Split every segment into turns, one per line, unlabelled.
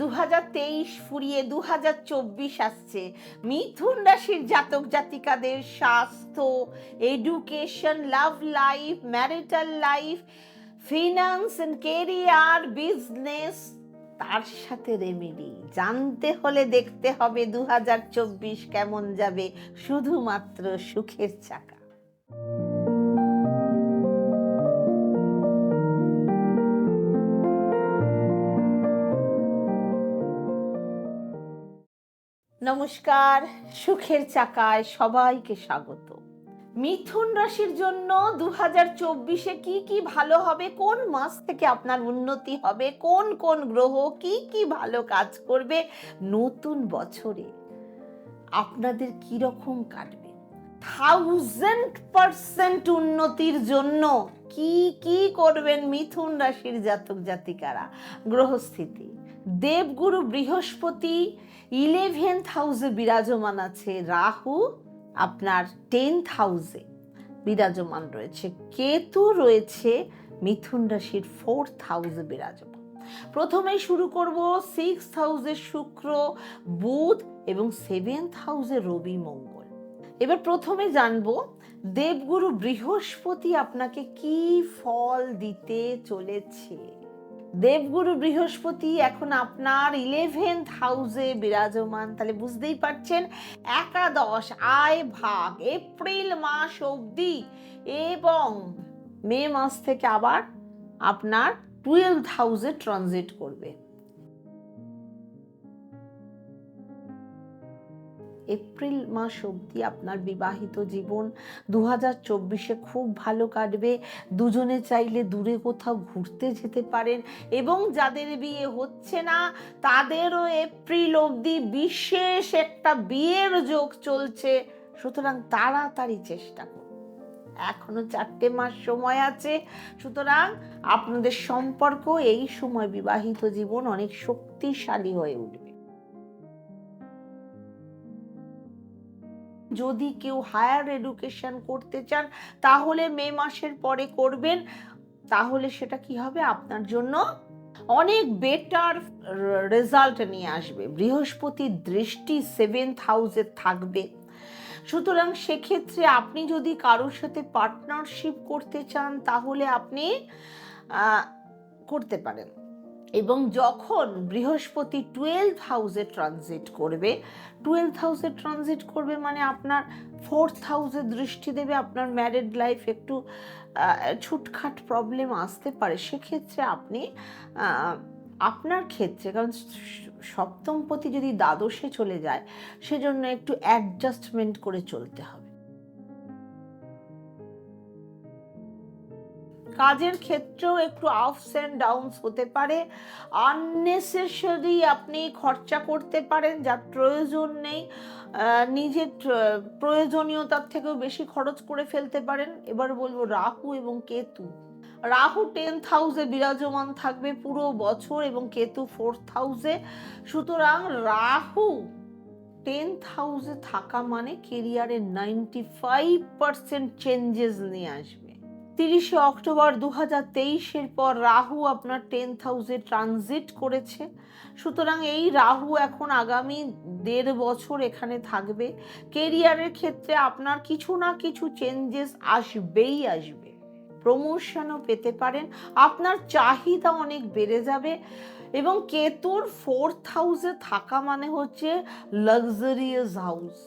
দু হাজার তেইশ ফুরিয়ে দু হাজার চব্বিশ আসছে। মিথুন রাশির জাতক জাতিকাদের স্বাস্থ্য education love life marital life finance and career business তার সাথে রেমেডি জানতে হলে দেখতে হবে দু হাজার চব্বিশ কেমন যাবে। শুধুমাত্র সুখের চাকা। নমস্কার, সুখের চাকায় সবাইকে স্বাগত। মিথুন রাশির জন্য দু হাজার চব্বিশে কি কি ভালো হবে? কোন মাস থেকে আপনার উন্নতি হবে? কোন কোন গ্রহ কি কি ভালো কাজ করবে? নতুন বছরে আপনাদের কি রকম কাটবে? থাউজেন্ড পার্সেন্ট উন্নতির জন্য কি কি করবেন মিথুন রাশির জাতক জাতিকারা? গ্রহস্থিতি। দেবগুরু বৃহস্পতি ইলেভেন্থ হাউসে বিরাজমান আছে রাহু, আপনার টেন্থ হাউসে বিরাজমান রয়েছে। কেতু রয়েছে মিথুন রাশির ফোর্থ হাউসে বিরাজমান। প্রথমেই শুরু করব সিক্স হাউসে শুক্র, বুধ এবং সেভেন্থ হাউসে রবি, মঙ্গল। এবার প্রথমে জানব দেবগুরু বৃহস্পতি আপনাকে কি ফল দিতে চলেছে। দেবগুরু বৃহস্পতি এখন আপনার ইলেভেন্থ হাউসে বিরাজমান। তাহলে বুঝতেই পারছেন, একাদশ, আয় ভাগ, এপ্রিল মাস অবধি এবং মে মাস থেকে আবার আপনার টুয়েলভ হাউসে ট্রানজিট করবে। এপ্রিল মাস অবধি আপনার বিবাহিত জীবন দু হাজার চব্বিশে খুব ভালো কাটবে। দুজনে চাইলে দূরে কোথাও ঘুরতে যেতে পারেন এবং যাদের বিয়ে হচ্ছে না, তাদেরও এপ্রিল অবধি বিশেষ একটা বিয়ের যোগ চলছে। সুতরাং তাড়াতাড়ি চেষ্টা করুন। এখনও চারটে মাস সময় আছে। সুতরাং আপনাদের সম্পর্ক এই সময় বিবাহিত জীবন অনেক শক্তিশালী হয়ে উঠবে। যদি কেউ হায়ার এডুকেশন করতে চান, তাহলে মে মাসের পরে করবেন। তাহলে সেটা কি হবে? আপনার জন্য অনেক বেটার রেজাল্ট নিয়ে আসবে। বৃহস্পতির দৃষ্টি সেভেন্থ হাউসে থাকবে। সুতরাং সেক্ষেত্রে আপনি যদি কারোর সাথে পার্টনারশিপ করতে চান, তাহলে আপনি করতে পারেন। এবং যখন বৃহস্পতি টুয়েলভ হাউসে ট্রানজিট করবে টুয়েলভ হাউসে ট্রানজিট করবে মানে আপনার ফোর্থ হাউসে দৃষ্টি দেবে, আপনার ম্যারিড লাইফ একটু ছুটখাট প্রবলেম আসতে পারে, সেক্ষেত্রে আপনি আপনার ক্ষেত্রে, কারণ সপ্তমপতি যদি দ্বাদশে চলে যায়, সেজন্য একটু অ্যাডজাস্টমেন্ট করে চলতে হবে। কাজের ক্ষেত্রেও একটু আপস অ্যান্ড ডাউনস হতে পারে। আননেসেসারি আপনি খরচা করতে পারেন যার প্রয়োজন নেই। নিজের প্রয়োজনীয়তার থেকেও বেশি খরচ করে ফেলতে পারেন। এবার বলব রাহু এবং কেতু। রাহু টেন্থ হাউসে বিরাজমান থাকবে পুরো বছর এবং কেতু ফোর্থ হাউসে সুতরাং রাহু টেন্থ হাউসে থাকা মানে কেরিয়ারে নাইনটি ফাইভ পার্সেন্ট চেঞ্জেস নিয়ে আসবে। তিরিশে অক্টোবর দু হাজার তেইশের পর রাহু আপনার টেন হাউসে ট্রানজিট করেছে। সুতরাং এই রাহু এখন আগামী দেড় বছর এখানে থাকবে। কেরিয়ারের ক্ষেত্রে আপনার কিছু না কিছু চেঞ্জেস আসবেই আসবে। প্রমোশনও পেতে পারেন। আপনার চাহিদা অনেক বেড়ে যাবে এবং কেতুর ফোর্থ হাউসে থাকা মানে হচ্ছে লাক্সারিয়াস হাউস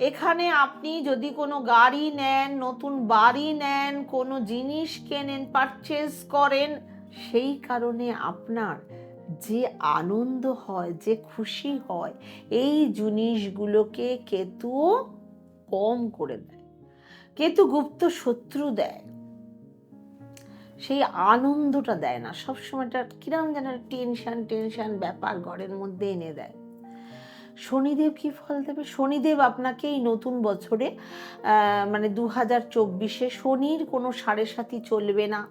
এখানে আপনি যদি কোনো গাড়ি নেন, নতুন বাড়ি নেন, কোনো জিনিস কেনেন পারচেস করেন, সেই কারণে আপনার যে আনন্দ হয়, যে খুশি হয়, এই জিনিসগুলোকে কেতু কম করে দেয়। কেতু গুপ্ত শত্রু দেয়। সেই আনন্দটা দেয় না। সবসময়টা কিরম যেন টেনশন টেনশন ব্যাপার ঘরের মধ্যে এনে দেয়। শনিদেব কি ফল দেবে? শনিদেব আপনাকে এই নতুন বছরে মানে দু হাজার চব্বিশে শনির কোনো সাড়ে সাথী চলবে না।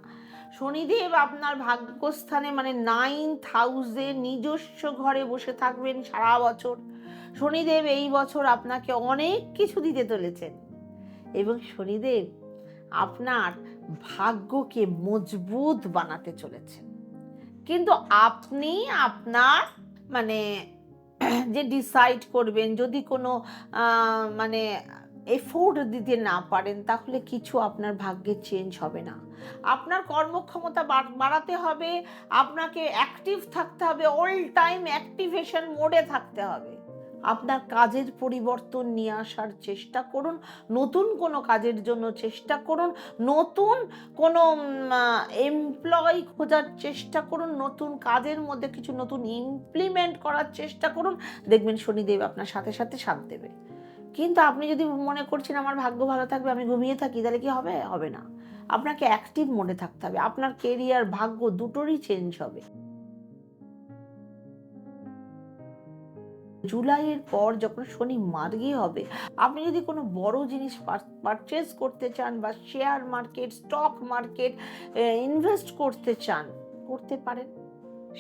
শনিদেব আপনার ভাগ্যস্থানে মানে নাইন্থ হাউসে নিজস্ব ঘরে বসে থাকবেন সারা বছর। শনিদেব এই বছর আপনাকে অনেক কিছু দিতে চলেছেন। এবং শনিদেব আপনার ভাগ্যকে মজবুত বানাতে চলেছেন। কিন্তু আপনি আপনার মানে যে ডিসাইড করবেন, যদি কোনো মানে এফোর্ড দিতে না পারেন, তাহলে কিছু আপনার ভাগ্যে চেঞ্জ হবে না। আপনার কর্মক্ষমতা বাড়- বাড়াতে হবে, আপনাকে অ্যাক্টিভ থাকতে হবে অল টাইম অ্যাক্টিভেশন মোডে থাকতে হবে। আপনার কাজের পরিবর্তন নিয়ে আসার চেষ্টা করুন, নতুন কোনো কাজের জন্য চেষ্টা করুন, নতুন কোনো এমপ্লয় খোঁজার চেষ্টা করুন, নতুন কাজের মধ্যে কিছু নতুন ইমপ্লিমেন্ট করার চেষ্টা করুন। দেখবেন শনিদেব আপনার সাথে সাথে সাথ দেবে। কিন্তু আপনি যদি মনে করছেন আমার ভাগ্য ভালো থাকবে, আমি ঘুমিয়ে থাকি, তাহলে কি হবে? হবে না। আপনাকে অ্যাক্টিভ মনে থাকতে হবে। আপনার কেরিয়ার ভাগ্য দুটোরই চেঞ্জ হবে। জুলাইয়ের পর যখন শনি মার্গী হবে, আপনি যদি কোনো বড় জিনিস পারচেস করতে চান বা share market stock market invest করতে চান, করতে পারেন।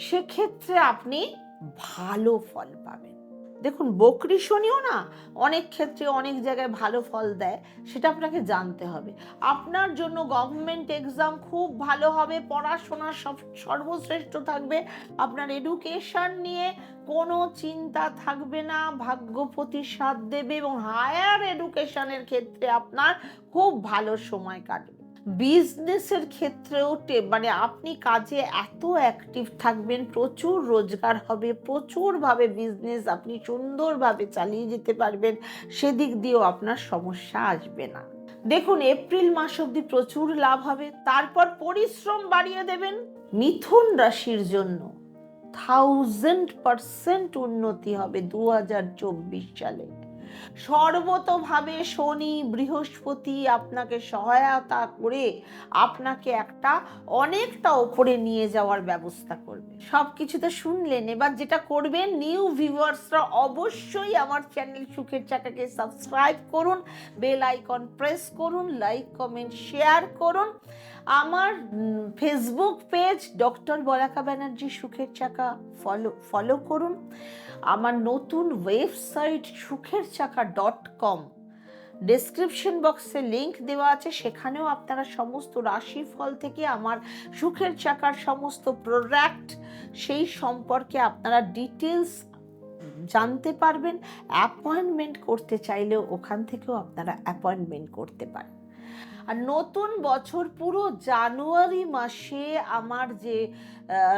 সেক্ষেত্রে আপনি ভালো ফল পাবেন। দেখুন, বকরি শনিও না, অনেক ক্ষেত্রে অনেক জায়গায় ভালো ফল দেয়, সেটা আপনাকে জানতে হবে। আপনার জন্য গভর্নমেন্ট এক্সাম খুব ভালো হবে, পড়াশোনা সব সর্বশ্রেষ্ঠ থাকবে, আপনার এডুকেশন নিয়ে কোনো চিন্তা থাকবে না ভাগ্যপতি সাথ দেবে এবং হায়ার এডুকেশনের ক্ষেত্রে আপনার খুব ভালো সময় কাটবে। বিজনেসের ক্ষেত্রেও মানে আপনি কাজে এত অ্যাক্টিভ থাকবেন, প্রচুর রোজগার হবে, প্রচুরভাবে বিজনেস আপনি সুন্দরভাবে চালিয়ে যেতে পারবেন, সেদিক দিয়েও আপনার সমস্যা আসবে না। দেখুন, এপ্রিল মাস অবধি প্রচুর লাভ হবে, তারপর পরিশ্রম বাড়িয়ে দেবেন মিথুন রাশির জন্য। থাউজেন্ড পার্সেন্ট উন্নতি হবে দু হাজার চব্বিশ সালে। সর্বতভাবে শনি বৃহস্পতি আপনাকে সহায়তা করে আপনাকে একটা অনেকটা ওপরে নিয়ে যাওয়ার ব্যবস্থা করবে। সব কিছুতে শুনলেন, এবার যেটা করবেন নিউ ভিউয়ার্সরা অবশ্যই আমার চ্যানেল সুখের চাকাকে সাবস্ক্রাইব করুন বেল আইকন প্রেস করুন লাইক কমেন্ট শেয়ার করুন। আমার Facebook page doctor Balaka Banerjee সুখের চাকা ফলো ফলো করুন। আমার নতুন ওয়েবসাইট সুখের চাকা ডট কম ডেসক্রিপশন বক্সে লিংক দেওয়া আছে, সেখানেও আপনারা সমস্ত রাশিফল থেকে আমার সুখের চাকার সমস্ত প্রোডাক্ট সেই সম্পর্কে আপনারা ডিটেলস জানতে পারবেন। অ্যাপয়েন্টমেন্ট করতে চাইলেও ওখান থেকেও আপনারা অ্যাপয়েন্টমেন্ট করতে পারেন। আর নতুন বছর পুরো জানুয়ারি মাসে আমার যে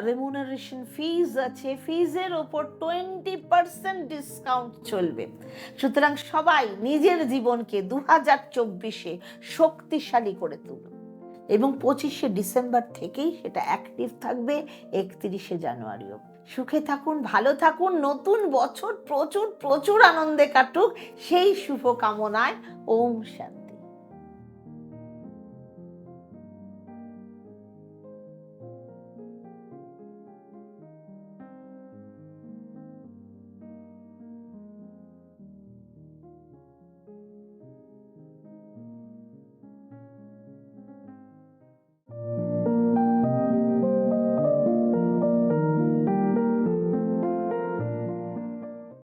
রেমুনারেশন ফিজ আছে ফিজের ওপর টোয়েন্টি পার্সেন্ট ডিসকাউন্ট চলবে। সুতরাং সবাই নিজের জীবনকে দু হাজার চব্বিশে শক্তিশালী করে তুলুন। এবং পঁচিশে ডিসেম্বর থেকেই সেটা অ্যাক্টিভ থাকবে, একত্রিশে জানুয়ারিও সুখে থাকুন, ভালো থাকুন, নতুন বছর প্রচুর প্রচুর আনন্দে কাটুক, সেই শুভ কামনায় ওম শান্তি।